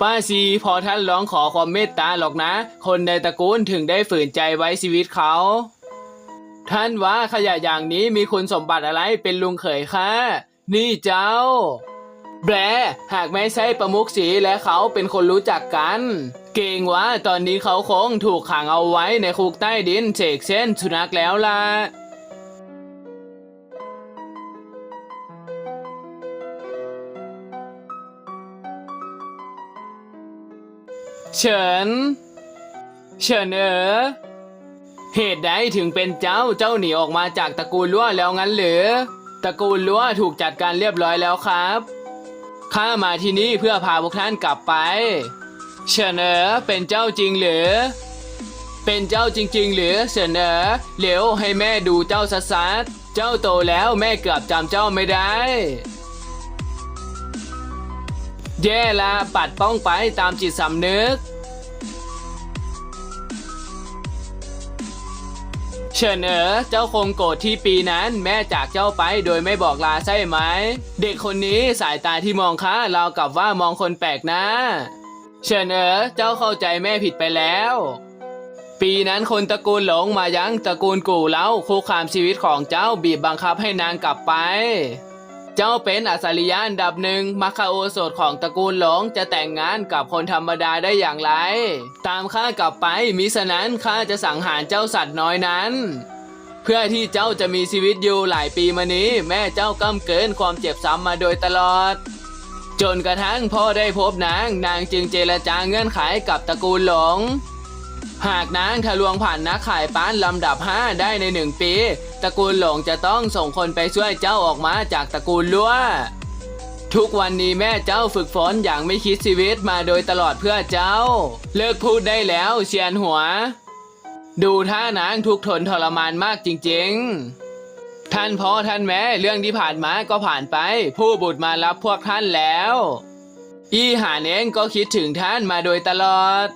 ป้าซีพอท่านร้องขอความเมตตาหรอกนะ คนในตระกูลถึงได้ฝืนใจไว้ชีวิตเขา ท่านว่าขยะอย่างนี้มีคุณสมบัติอะไรเป็นลุงเขยคะนี่เจ้า แบรหากไม่ใช่ประมุขสีและเขาเป็นคนรู้จักกัน เก่งว่าตอนนี้เขาคงถูกขังเอาไว้ในคุกใต้ดินเฉกเช่นสุนัขแล้วล่ะ เฉิน เฉินเอ๋อเหตุใดถึงเป็นเจ้าเจ้าหนีออกมาจากตระกูลล้วแล้วงั้นหรือ ตระกูลล้วถูกจัดการเรียบร้อยแล้วครับข้ามาที่นี่เพื่อพาพวกท่านกลับไป เฉินเอ๋อเป็นเจ้าจริงหรือ เป็นเจ้าจริง ๆ หรือเฉินเอ๋อเร็วให้แม่ดูเจ้าสัดๆเจ้าโตแล้วแม่เกือบจำเจ้าไม่ได้ แย่ละปัดป้องไปตามจิตสำนึก เฉินเอ๋อเจ้าคงโกรธที่ปีนั้นแม่จากเจ้าไปโดยไม่บอกลาใช่ไหม เด็กคนนี้สายตาที่มองข้าเราวกับว่ามองคนแปลกหน้า เฉินเอ๋อเจ้าเข้าใจแม่ผิดไปแล้ว ปีนั้นคนตระกูลหลงมายังตระกูลกู่เล้าคุกคามชีวิตของเจ้าบีบบังคับให้นางกลับไป เจ้าเป็นอัศริยะอันดับหนึ่งมัคคาโอสถของตระกูลหลงจะแต่งงานกับคนธรรมดาได้อย่างไร ตามข้ากลับไปมิฉะนั้นข้าจะสังหารเจ้าสัตว์น้อยนั้น เพื่อที่เจ้าจะมีชีวิตอยู่หลายปีมานี้ แม่เจ้ากำเกินความเจ็บซ้ำมาโดยตลอด จนกระทั่งพ่อได้พบนาง นางจึงเจรจาเงื่อนไขกับตระกูลหลง หากนางทะลวงผ่านนักขายป้านลำดับ 5 ได้ในหนึ่งปี ตระกูลหลงจะต้องส่งคนไปช่วยเจ้าออกมาจากตระกูลลัวทุกวันนี้แม่เจ้าฝึกฝนอย่างไม่คิดชีวิตมาโดยตลอดเพื่อเจ้า เลิกพูดได้แล้วเชียนหัว ดูท่านางทุกทนทรมานมากจริง ๆ ท่านพ่อท่านแม่เรื่องที่ผ่านมาก็ผ่านไป ผู้บุตรมารับพวกท่านแล้ว อีหานเองก็คิดถึงท่านมาโดยตลอด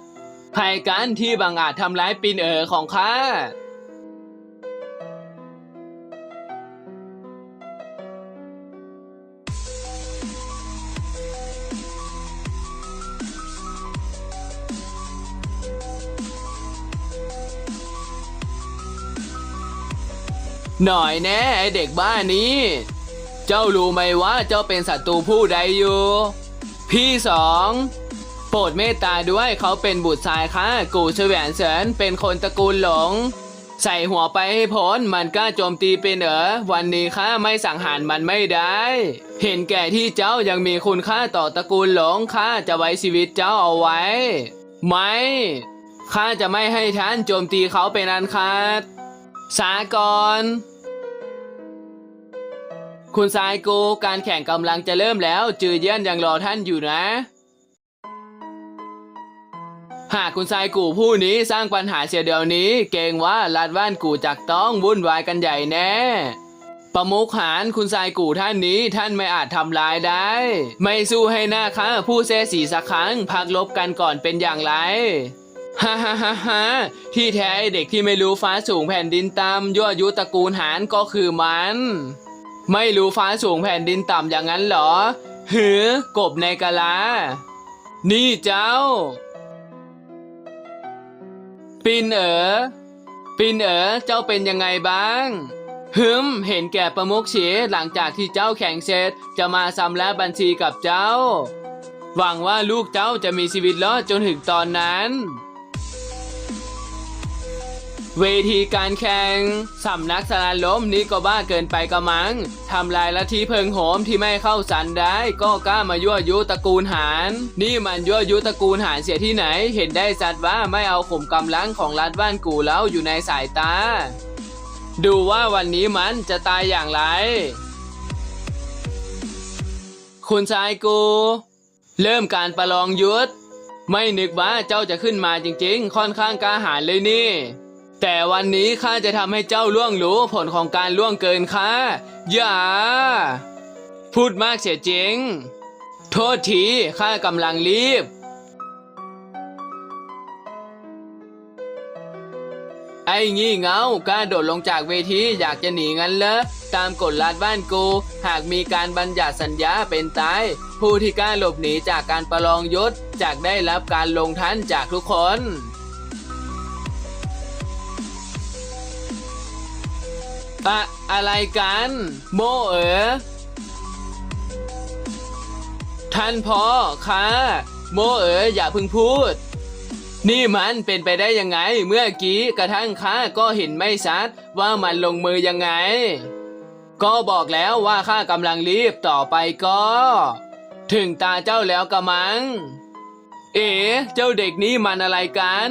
ใครกันที่บังอาจทำร้ายปินเอ๋อของข้าหน่อยแน่ไอเด็กบ้านี้ เจ้ารู้ไหมว่าเจ้าเป็นศัตรูผู้ใดอยู่ พี่สอง โปรดเมตตาด้วยเขาเป็นบุตรชายค่ะกูเฉวียนเฉินเป็นคนตระกูลหลง ใส่หัวไปให้พ้นมันกล้าโจมตีเป็นเอ๋อวันนี้ข้าไม่สังหารมันไม่ได้ เห็นแก่ที่เจ้ายังมีคุณค่าต่อตระกูลหลงข้าจะไว้ชีวิตเจ้าเอาไว้ ไม่ข้าจะไม่ให้ท่านโจมตีเขาเป็นอันขาดสากรคุณสายกูการแข่งกำลังจะเริ่มแล้ว จือเยี่ยนยังรอท่านอยู่นะ หากคุณชายกูผู้นี้สร้างปัญหาเสียเดี๋ยวนี้ เกรงว่าลาดว่านกูจักต้องวุ่นวายกันใหญ่แน่ ประมุขหารคุณชายกูท่านนี้ท่านไม่อาจทำลายได้ ไม่สู้ให้หน้าค้าผู้เสสีสักครั้งพักลบกันก่อนเป็นอย่างไรฮ่าฮ่าฮ่าฮ่าที่แท้เด็กที่ไม่รู้ฟ้าสูงแผ่นดินต่ำยั่วยุตระกูลหารก็คือมัน ไม่รู้ฟ้าสูงแผ่นดินต่ำอย่างนั้นเหรอ หือกบในกะลา นี่เจ้า ปินเอ๋อปินเอ๋อเจ้าเป็นยังไงบ้างฮึมเห็นแก่ประมุกเฉหลังจากที่เจ้าแข่งเสร็จจะมาซ้ำและบัญชีกับเจ้า หวังว่าลูกเจ้าจะมีชีวิตรอดจนถึงตอนนั้น เวทีการแข่งสำนักสารล้มนี่ก็บ้าเกินไปกระมังทำลายละทีเพิงโหมที่ไม่เข้าสันได้ ก็กล้ามายั่วยุตระกูลหารนี่มันยั่วยุตระกูลหารเสียที่ไหน เห็นได้สัตว์ว่าไม่เอาข่มกำลังของรัฐบ้านกูแล้วอยู่ในสายตา ดูว่าวันนี้มันจะตายอย่างไร คุณชายกู เริ่มการประลองยุทธไม่นึกว่าเจ้าจะขึ้นมาจริงๆ ค่อนข้างกล้าหาญเลยนี่ แต่วันนี้ข้าจะทำให้เจ้าล่วงรู้ผลของการล่วงเกินข้าอย่า พูดมากเสียจริง โทษทีข้ากำลังรีบ ไอ้งี่เงากล้าโดดลงจากเวทีอยากจะหนีงั้นเหรอตามกฎรัฐบ้านกู หากมีการบัญญัติสัญญาเป็นตาย ผู้ที่กล้าหลบหนีจากการประลองยุทธจากได้รับการลงทันจากทุกคน อะอะไรกัน โมเอ๋อท่านพ่อคะโมเอ๋ออย่าเพึ่งพูด นี่มันเป็นไปได้ยังไง เมื่อกี้กระทั่งข้าก็เห็นไม่ชัดว่ามันลงมือยังไง ก็บอกแล้วว่าข้ากำลังรีบต่อไปก็ ถึงตาเจ้าแล้วกระมัง เอ๋เจ้าเด็กนี่มันอะไรกัน